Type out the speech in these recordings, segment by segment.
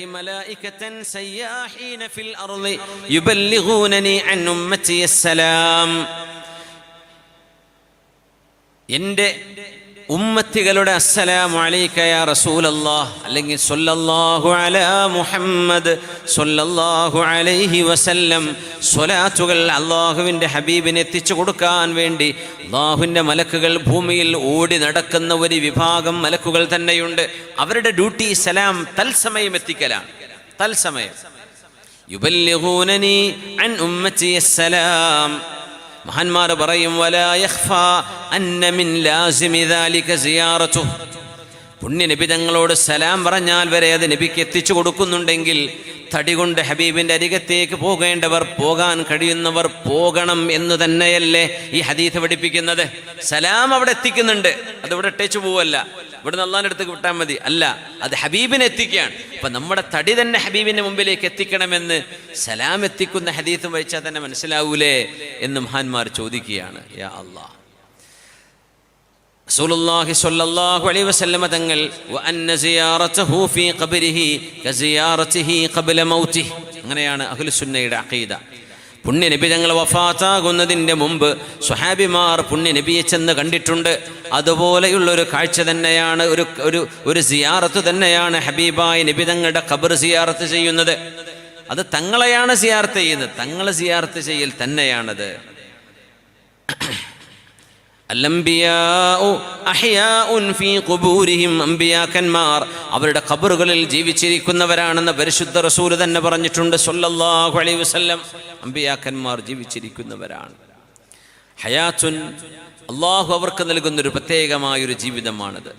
ملائكة سياحين في الأرض يبلغونني عن أمتي السلام എൻ്റെ ഉമ്മത്തികളുടെ അസ്സലാമു അലൈക്കയ റസൂലല്ലാഹ് അല്ലെങ്കിൽ സല്ലല്ലാഹു അല മുഹമ്മദ് സല്ലല്ലാഹു അലൈഹി വസല്ലം സ്വലാത്തുകൾ അള്ളാഹുവിന്റെ ഹബീബിന് എത്തിച്ചു കൊടുക്കാൻ വേണ്ടി അള്ളാഹുവിന്റെ മലക്കുകൾ ഭൂമിയിൽ ഓടി നടക്കുന്ന ഒരു വിഭാഗം മലക്കുകൾ തന്നെയുണ്ട്. അവരുടെ ഡ്യൂട്ടി സലാം തത്സമയം എത്തിക്കലാണ്. തത്സമയം. യുബല്യഹൂനനി അൻ ഉമ്മത്തി അസ്സലാം മഹാന്മാർ പറയും പുണ്യ നബി തങ്ങളോട് സലാം പറഞ്ഞാൽ വരെ അത് നബിക്ക് എത്തിച്ചു കൊടുക്കുന്നുണ്ടെങ്കിൽ തടി കൊണ്ട് ഹബീബിന്റെ അരികത്തേക്ക് പോകേണ്ടവർ പോകാൻ കഴിയുന്നവർ പോകണം എന്ന് തന്നെയല്ലേ ഈ ഹദീഥ പഠിപ്പിക്കുന്നത്. സലാം അവിടെ എത്തിക്കുന്നുണ്ട്. അതിവിടെ ഇട്ടേച്ചു പോവല്ല. ഇവിടെ നല്ലാന്റെ അടുത്ത് വിട്ടാൽ മതി. അല്ല അത് ഹബീബിനെ എത്തിക്കുകയാണ്. അപ്പൊ നമ്മുടെ തടി തന്നെ ഹബീബിന്റെ മുമ്പിലേക്ക് എത്തിക്കണമെന്ന് സലാം എത്തിക്കുന്ന ഹദീത്തും വായിച്ചാൽ തന്നെ മനസ്സിലാവൂലേ എന്ന് മഹാന്മാർ ചോദിക്കുകയാണ്. യാ അള്ളാഹ് റസൂലുള്ളാഹി സ്വല്ലല്ലാഹു അലൈഹി വസല്ലമ തങ്ങൾ വഅന്ന സിയാറതഹു ഫീ അങ്ങനെയാണ് അഖീദ. പുണ്യ നബി തങ്ങൾ വഫാത്താകുന്നതിന്റെ മുമ്പ് സുഹാബിമാർ പുണ്യനബിയെ ചെന്ന് കണ്ടിട്ടുണ്ട്. അതുപോലെയുള്ള ഒരു കാഴ്ച തന്നെയാണ് ഒരു ഒരു ഒരു സിയാറത്ത് തന്നെയാണ് ഹബീബായ നബി തങ്ങളുടെ ഖബർ സിയാറത്ത് ചെയ്യുന്നത്. അത് തങ്ങളെയാണ് സിയാർത്ത് ചെയ്യുന്നത്. തങ്ങളെ സിയാർത്ത് ചെയ്യൽ തന്നെയാണത്. ഫീ ഖുബൂരിഹിം അംബിയാക്കന്മാർ. അവരുടെ ഖബറുകളിൽ ജീവിച്ചിരിക്കുന്നവരാണെന്ന് പരിശുദ്ധ റസൂൽ തന്നെ പറഞ്ഞിട്ടുണ്ട് സല്ലല്ലാഹു അലൈഹി വസല്ലം. അംബിയാക്കന്മാർ ജീവിച്ചിരിക്കുന്നവരാണ്. ഹയാത്തുൻ അള്ളാഹു അവർക്ക് നൽകുന്നൊരു പ്രത്യേകമായൊരു ജീവിതമാണത്.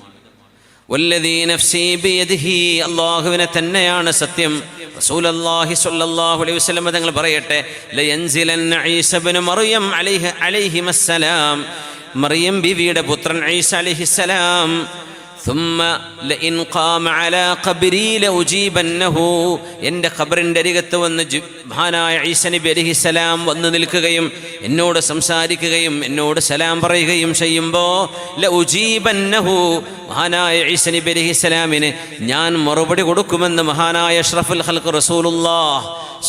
അള്ളാഹുവിനെ തന്നെയാണ് സത്യം. റസൂലല്ലാഹി സ്വല്ലല്ലാഹു അലൈഹി വസല്ലം തങ്ങൾ പറയട്ടെ ലയൻസിലന്ന ഈസ ഇബ്നു മറിയം അലൈഹി അലൈഹിമസ്സലാം. മറിയം ബിവിയുടെ പുത്രൻ ഐസ അലിഹിസലാം എന്റെ ഖബറിന്റെ അരികത്ത് വന്ന് ജിബ്ഹാനായ ഈസനബി അലിഹിസലാം വന്നു നിൽക്കുകയും എന്നോട് സംസാരിക്കുകയും എന്നോട് സലാം പറയുകയും ചെയ്യുമ്പോൾ മഹാനായ ഈസനബി അലിഹിസലാമിന് ഞാൻ മറുപടി കൊടുക്കുമെന്ന് മഹാനായ അഷ്റഫുൽ ഹൽക്ക് റസൂലുല്ലാ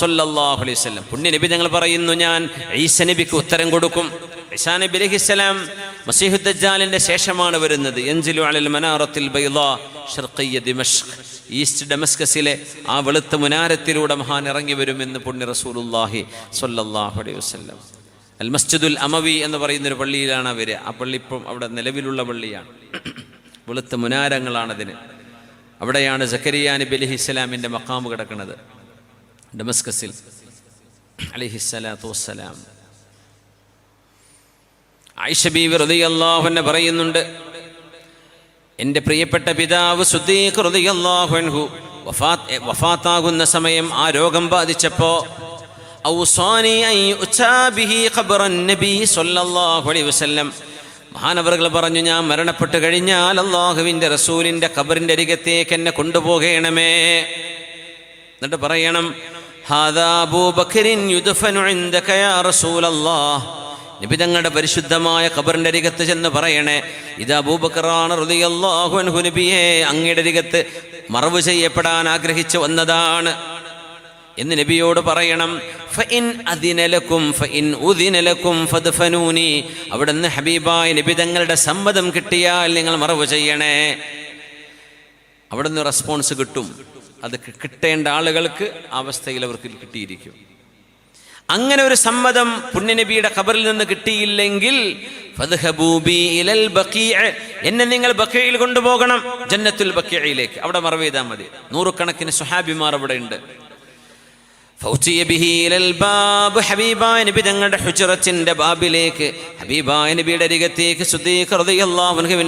സൊല്ലാഹു അലൈവല്ലം പുണ്യനബി ഞങ്ങൾ പറയുന്നു ഞാൻ ഈസനബിക്ക് ഉത്തരം കൊടുക്കും. നബി അലൈഹിസ്സലാം മസീഹു ശേഷമാണ് വരുന്നത്. യൻസിലു അലൽ മനാറത്തിൽ ദിമഷ്ക് ഈസ്റ്റ് ഡെമസ്കസിലെ ആ വെളുത്ത മുനാരത്തിലൂടെ മഹാൻ ഇറങ്ങി വരുമെന്ന് പുണ്യ റസൂലുള്ളാഹി സ്വല്ലല്ലാഹു അലൈഹി വസല്ലം. അൽ മസ്ജിദുൽ അമവി എന്ന് പറയുന്ന ഒരു പള്ളിയിലാണ് അവർ ആ പള്ളി ഇപ്പം അവിടെ നിലവിലുള്ള പള്ളിയാണ്. വെളുത്ത മുനാരങ്ങളാണതിന്. അവിടെയാണ് സക്കരിയ നബി അലൈഹി മക്കാമ് കിടക്കുന്നത്. ഡമസ്കസിൽ. അലിഹിസ്സലാത്തു വസ്സലാം. ബീവി റളിയല്ലാഹു അൻഹ പറയുന്നുണ്ട് എന്റെ പ്രിയപ്പെട്ട പിതാവ് സുദ്ദീഖ് വഫാത്ത് വഫാത്താകുന്ന സമയം ആ രോഗം ബാധിച്ചപ്പോൾ മഹാനവറുകൾ പറഞ്ഞു ഞാൻ മരണപ്പെട്ട് കഴിഞ്ഞാൽ അള്ളാഹുവിന്റെ റസൂലിന്റെ ഖബറിന്റെ അരികത്തേക്ക് എന്നെ കൊണ്ടുപോകണമേ. എന്നിട്ട് പറയണം ഹാദാ അബൂബക്കറിൻ യുദ്ഫനു യാ റസൂലല്ലാഹ്. നബി തങ്ങളുടെ പരിശുദ്ധമായ ഖബറിന്റെ അരികത്ത് ചെന്ന് പറയണേ ഇത് അബൂബക്കറാണ് റളിയല്ലാഹു അൻഹു നബിയെ അങ്ങയുടെ അരികത്ത് മറവ് ചെയ്യപ്പെടാൻ ആഗ്രഹിച്ചു വന്നതാണ്. എന്ന് നബിയോട് പറയണം ഫഇൻ അദിനലക്കും ഫഇൻ ഉദിനലക്കും അവിടുന്ന് ഹബീബായ നബി തങ്ങളുടെ സമ്മതം കിട്ടിയാൽ നിങ്ങൾ മറവ് ചെയ്യണേ. അവിടുന്ന് റെസ്പോൺസ് കിട്ടും. അത് കിട്ടേണ്ട ആളുകൾക്ക് അവസ്ഥയിൽ അവർക്ക് കിട്ടിയിരിക്കും. അങ്ങനെ ഒരു സമ്മതം പുണ്യനബിയുടെ ഖബറിൽ നിന്ന് കിട്ടിയില്ലെങ്കിൽ. എന്നെ നിങ്ങൾ ബക്കയിൽ കൊണ്ടുപോകണം ജന്നത്തുൽ ബക്കയിലേക്ക് അവിടെ മറവ് ചെയ്താൽ മതി. നൂറുകണക്കിന് സുഹാബിമാർ അവിടെ ഉണ്ട്. നബി തങ്ങളുടെ ബാബിലേക്ക് നബിയുടെ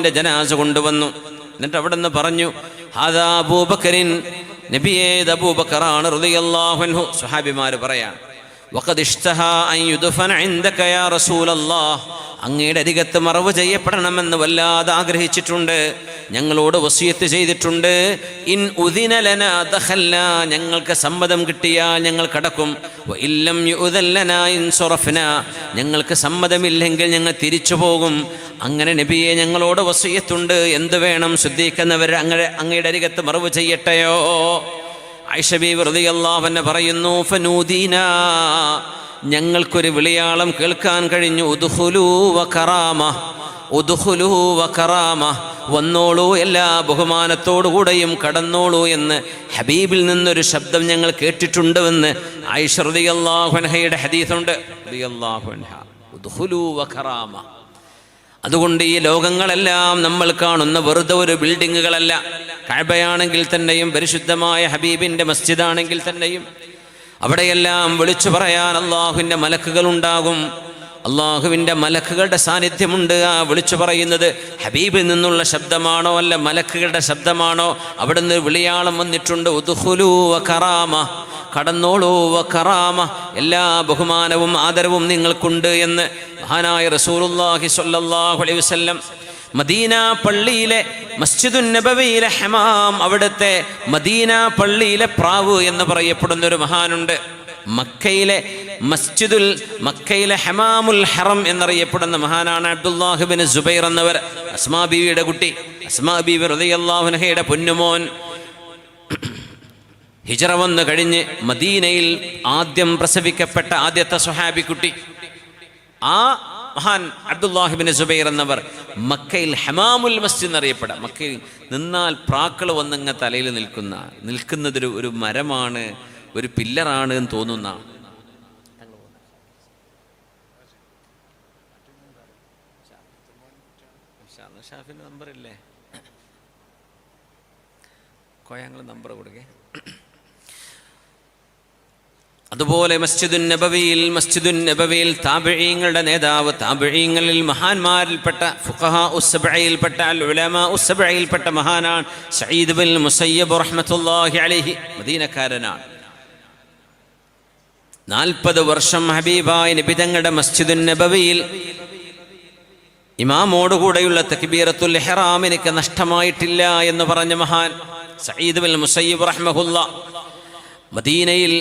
ജനാസ കൊണ്ടുവന്നു. എന്നിട്ട് അവിടെ നിന്ന് പറഞ്ഞു ഹാദാ അബൂബക്കറിൻ നബിയേ ഇത് അബൂബക്കറാണ് പറയാണ് അങ്ങയുടെ അരികത്ത് മറവ് ചെയ്യപ്പെടണമെന്ന് വല്ലാതെ ആഗ്രഹിച്ചിട്ടുണ്ട്. ഞങ്ങളോട് വസിയത്ത് ചെയ്തിട്ടുണ്ട്. ഇൻ ഉദിനലന ദഖൽന. ഞങ്ങൾക്ക് സമ്മതം കിട്ടിയാൽ ഞങ്ങൾ കടക്കും. ഇല്ലം യുദല്ലന ഇൻ സുറഫ്ന. ഞങ്ങൾക്ക് സമ്മതമില്ലെങ്കിൽ ഞങ്ങൾ തിരിച്ചു പോകും. അങ്ങനെ നബിയെ ഞങ്ങളോട് വസിയത്തുണ്ട്. എന്ത് വേണം ശ്രദ്ധിക്കുന്നവർ അങ്ങനെ അങ്ങയുടെ അരികത്ത് മറവ് ചെയ്യട്ടെയോ? ഐഷബി വെറുതെയല്ലാവന്നെ പറയുന്നു ഫനൂദീന ഞങ്ങൾക്കൊരു വിളിയാളം കേൾക്കാൻ കഴിഞ്ഞു. ഉദുഹുലൂ വകറാമ ഉദുഹുലൂ കറാമ വന്നോളൂ എല്ലാ ബഹുമാനത്തോടുകൂടെയും കടന്നോളൂ എന്ന് ഹബീബിൽ നിന്നൊരു ശബ്ദം ഞങ്ങൾ കേട്ടിട്ടുണ്ടെന്ന് ആയിഷ അള്ളാഹുൻഹയുടെ ഹദീസുണ്ട്. അതുകൊണ്ട് ഈ ലോകങ്ങളെല്ലാം നമ്മൾ കാണുന്ന വെറുതെ ഒരു ബിൽഡിങ്ങുകളല്ല. കഴബയാണെങ്കിൽ തന്നെയും പരിശുദ്ധമായ ഹബീബിന്റെ മസ്ജിദാണെങ്കിൽ തന്നെയും അവിടെയെല്ലാം വിളിച്ചു പറയാൻ അള്ളാഹുവിന്റെ മലക്കുകൾ ഉണ്ടാകും അള്ളാഹുവിന്റെ മലക്കുകളുടെ സാന്നിധ്യമുണ്ട് ആ വിളിച്ചു പറയുന്നത്. ഹബീബിൽ നിന്നുള്ള ശബ്ദമാണോ അല്ല മലക്കുകളുടെ ശബ്ദമാണോ? അവിടുന്ന് വിളിയാളം വന്നിട്ടുണ്ട് ഉദ്ഖുലൂ കറാമ കടന്നോളൂ കറാമ എല്ലാ ബഹുമാനവും ആദരവും നിങ്ങൾക്കുണ്ട് എന്ന് മഹാനായ റസൂലുല്ലാഹി അലൈഹി വസല്ലം മദീന പള്ളിയിലെ മസ്ജിദുൻ നബവിയിലെ ഹമാം അവിടുത്തെ മദീന പള്ളിയിലെ പ്രാവ് എന്ന് പറയപ്പെടുന്ന ഒരു മഹാനുണ്ട്. മക്കയിലെ മസ്ജിദുൽ മക്കയിലെ ഹമാമുൽ ഹറം എന്നറിയപ്പെടുന്ന മഹാനാണ് അബ്ദുല്ലാഹിബിൻ സുബൈർ എന്നവർ. അസ്മാ ബീവിയുടെ കുട്ടി അസ്മാ ബീവി ഹൃദയല്ലാഹുനഹയുടെ പൊന്നുമോൻ. ഹിജറ വന്ന് കഴിഞ്ഞ് മദീനയിൽ ആദ്യം പ്രസവിക്കപ്പെട്ട ആദ്യത്തെ സുഹാബി കുട്ടി. ആ മഹാൻ അബ്ദുല്ലാഹിബിൻ സുബൈർ എന്നവർ മക്കയിൽ ഹമാമുൽ മസ്ജിദ് എന്നറിയപ്പെടാം. മക്കയിൽ നിന്നാൽ പ്രാക്കൾ വന്നങ്ങ തലയിൽ നിൽക്കുന്ന നിൽക്കുന്നതൊരു ഒരു മരമാണ് ഒരു പില്ലറാണ് എന്ന് തോന്നുന്ന. ഷാഫിന്റെ നമ്പർ ഇല്ലേ? കോയങ്ങൾ നമ്പർ കൊടുക്കേ. അതുപോലെ മസ്ജിദുൻ നബവിയിൽ മസ്ജിദുൻ നബവിയിൽ താബിഴീങ്ങളുടെ നേതാവ് താബിഴീങ്ങളിൽ മഹാന്മാരിൽപ്പെട്ട ഫുഖഹ ഉസ്സബയിൽപ്പെട്ട അൽ ഉലമ ഉസ്സബയിൽപ്പെട്ട മഹാനാണ് സയ്യിദ് ബിൻ മുസയ്യബ് റഹ്മത്തുള്ളാഹി അലൈഹി മദീനക്കാരനാണ്. നാൽപ്പത് വർഷം ഹബീബായ നബിതങ്ങളുടെ മസ്ജിദുൻ നബവിയിൽ ഇമാമോടുകൂടെയുള്ള തക്ബീറത്തുൽ എനിക്ക് നഷ്ടമായിട്ടില്ല എന്ന് പറഞ്ഞ മഹാൻ സയ്യിദ് ബിൻ മുസയ്യബ് റഹ്മഹുല്ല മദീനയിൽ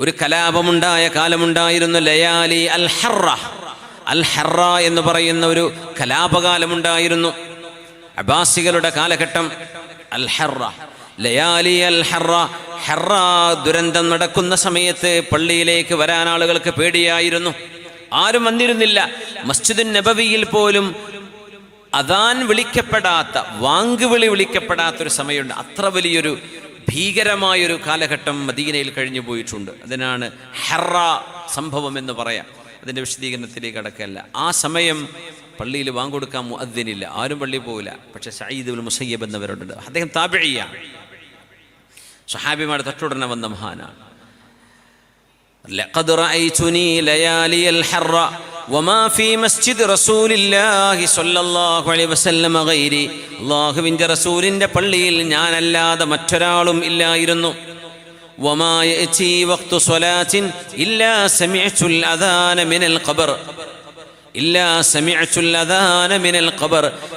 ഒരു കലാപമുണ്ടായ കാലമുണ്ടായിരുന്നു ലയാലി അൽ ഹറ അൽ ഹറ എന്ന് പറയുന്ന ഒരു കലാപകാലമുണ്ടായിരുന്നു. അബാസികളുടെ കാലഘട്ടം അൽ ഹറ ലയാലി അൽ ഹറ ഹറ ദുരന്തം നടക്കുന്ന സമയത്ത് പള്ളിയിലേക്ക് വരാൻ ആളുകൾക്ക് പേടിയായിരുന്നു. ആരും വന്നിരുന്നില്ല. മസ്ജിദുൻ നബവിയിൽ പോലും അതാൻ വിളിക്കപ്പെടാത്ത വാങ്കുവിളി വിളിക്കപ്പെടാത്ത ഒരു സമയമുണ്ട്. അത്ര വലിയൊരു ഭീകരമായൊരു കാലഘട്ടം മദീനയിൽ കഴിഞ്ഞു പോയിട്ടുണ്ട്. അതിനാണ് ഹെറ സംഭവം എന്ന് പറയാം. അതിന്റെ വിശദീകരണത്തിലേക്ക് അടക്കല്ല ആ സമയം പള്ളിയിൽ വാങ്ങൊടുക്കാൻ അതിനില്ല ആരും പള്ളിയിൽ പോകില്ല പക്ഷേ സയ്യിദ് ഉൽ മുസയ്യബ് എന്നവരോടുണ്ട് അദ്ദേഹം താപിഴിയാണ് സഹാബിമാരുടെ തൊട്ടുടനെ വന്ന മഹാനാണ്. ലഖദ് ഹറ അള്ളാഹുവിന്റെ റസൂലിന്റെ പള്ളിയിൽ ഞാനല്ലാതെ മറ്റൊരാളും ഇല്ലായിരുന്നു.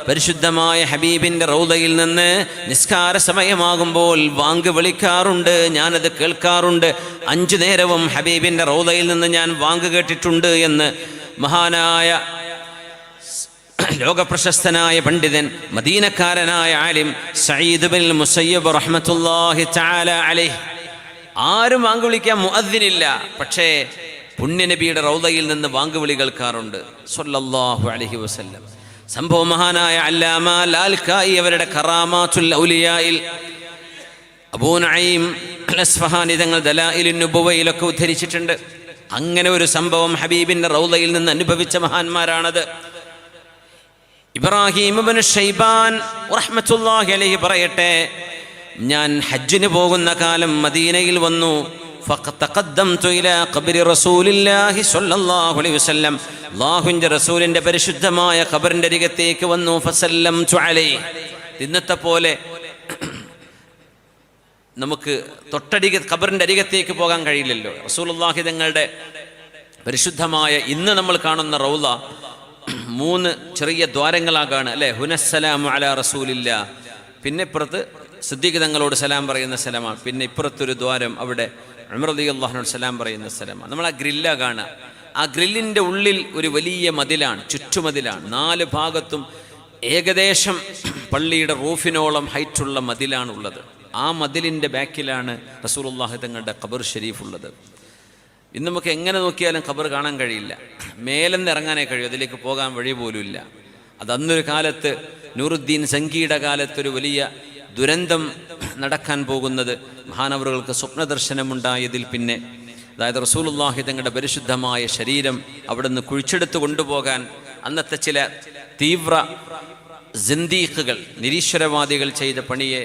പരിശുദ്ധമായ ഹബീബിന്റെ റൗദയിൽ നിന്ന് നിസ്കാര സമയമാകുമ്പോൾ വാങ്ക് വിളിക്കാറുണ്ട് ഞാനത് കേൾക്കാറുണ്ട്. അഞ്ചു നേരവും ഹബീബിന്റെ റൗദയിൽ നിന്ന് ഞാൻ വാങ്ക് കേട്ടിട്ടുണ്ട് എന്ന്. മഹാനായ ലോകപ്രശസ്തനായ പണ്ഡിതൻ മദീനക്കാരനായ ആലിം സയ്യിദ് ബിൻ മുസയ്യബ് റഹ്മത്തുല്ലാഹി തആല അലൈഹി. ആരും വാങ്ക് വിളിക്കാൻ മുഅദ്ദിനില്ല പക്ഷേ പുണ്യനബിയുടെ റൗദയിൽ നിന്ന് വാങ്കുവിളി കേൾക്കാറുണ്ട്. സല്ലല്ലാഹു അലൈഹി വസല്ലം. സംഭവ മഹാനായ അല്ലാമ ലാൽക്കായി അവരുടെ കറാമാത്തുൽ ഔലിയായിൽ അബൂ നഈം അസ്ഫഹാനി തങ്ങൾ ദലാഇലിൻ നുബുവയിലൊക്കെ ഉദ്ധരിച്ചിട്ടുണ്ട്. അങ്ങനെ ഒരു സംഭവം ഹബീബിന്റെ റൗലയിൽ നിന്ന് അനുഭവിച്ച മഹാന്മാരാണത്. ഇബ്രാഹിം ഷൈബാൻ റഹ്മത്തുല്ലാഹി അലഹി പറയട്ടെ ഞാൻ ഹജ്ജിന് പോകുന്ന കാലം മദീനയിൽ വന്നു. അള്ളാഹുവിന്റെ റസൂലിന്റെ പരിശുദ്ധമായ ഖബറിന്റെ അരികത്തേക്ക് വന്നു. ഫസല്ലം തിന്നത്തെ പോലെ നമുക്ക് തൊട്ടടിക ഖബറിന്റെ അരികത്തേക്ക് പോകാൻ കഴിയില്ലല്ലോ. റസൂലുള്ളാഹി തങ്ങളുടെ പരിശുദ്ധമായ ഇന്ന് നമ്മൾ കാണുന്ന റൗള മൂന്ന് ചെറിയ ദ്വാരങ്ങളാകാണ്. അല്ലേ? ഹുനസ്സലാം അല റസൂലില്ല. പിന്നെ ഇപ്പുറത്ത് സിദ്ദീഖ് തങ്ങളോട് സലാം പറയുന്ന സ്ഥലമാണ്. പിന്നെ ഇപ്പുറത്തൊരു ദ്വാരം അവിടെ അമൃതി അള്ളാഹിനോട് സലാം പറയുന്ന സ്ഥലമാണ്. നമ്മൾ ആ ഗ്രില്ല കാണുക ആ ഗ്രില്ലിന്റെ ഉള്ളിൽ ഒരു വലിയ മതിലാണ് ചുറ്റുമതിലാണ്. നാല് ഭാഗത്തും ഏകദേശം പള്ളിയുടെ റൂഫിനോളം ഹൈറ്റുള്ള മതിലാണുള്ളത്. ആ മതിലിന്റെ ബാക്കിലാണ് റസൂലുള്ളാഹി തങ്ങളുടെ ഖബർ ഷരീഫ് ഉള്ളത് ഇന്ന് നമുക്ക് എങ്ങനെ നോക്കിയാലും ഖബർ കാണാൻ കഴിയില്ല. മേലെന്ന് ഇറങ്ങാനേ കഴിയും അതിലേക്ക് പോകാൻ വഴി പോലുമില്ല അത് അന്നൊരു കാലത്ത് നൂറുദ്ദീൻ സംഗീയുടെ കാലത്തൊരു വലിയ ദുരന്തം നടക്കാൻ പോകുന്നത് മഹാനവറുകൾക്ക് സ്വപ്നദർശനമുണ്ടായതിൽ പിന്നെ അതായത് റസൂലുള്ളാഹി തങ്ങളുടെ പരിശുദ്ധമായ ശരീരം അവിടെ നിന്ന് കുഴിച്ചെടുത്ത് കൊണ്ടുപോകാൻ അന്നത്തെ ചില തീവ്ര ജന്തീഖുകൾ നിരീശ്വരവാദികൾ ചെയ്ത പണിയെ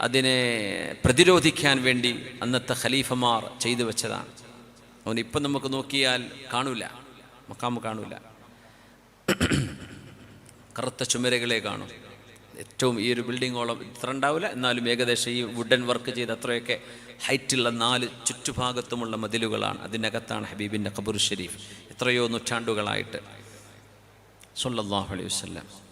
അതിനെ പ്രതിരോധിക്കാൻ വേണ്ടി അന്നത്തെ ഖലീഫമാർ ചെയ്തു വെച്ചതാണ്. അതുകൊണ്ട് ഇപ്പം നമുക്ക് നോക്കിയാൽ കാണൂല. മക്കാമ് കാണൂല. കറുത്ത ചുമരകളെ കാണും. ഏറ്റവും ഈ ഒരു ബിൽഡിങ്ങോളം ഇത്ര ഉണ്ടാവില്ല. എന്നാലും ഏകദേശം ഈ വുഡൻ വർക്ക് ചെയ്ത് അത്രയൊക്കെ ഹൈറ്റുള്ള നാല് ചുറ്റുഭാഗത്തുമുള്ള മതിലുകളാണ്. അതിനകത്താണ് ഹബീബിന്റെ ഖബർ ഷെരീഫ്. എത്രയോ നൂറ്റാണ്ടുകളായിട്ട്. സല്ലല്ലാഹു അലൈഹി വസല്ലം.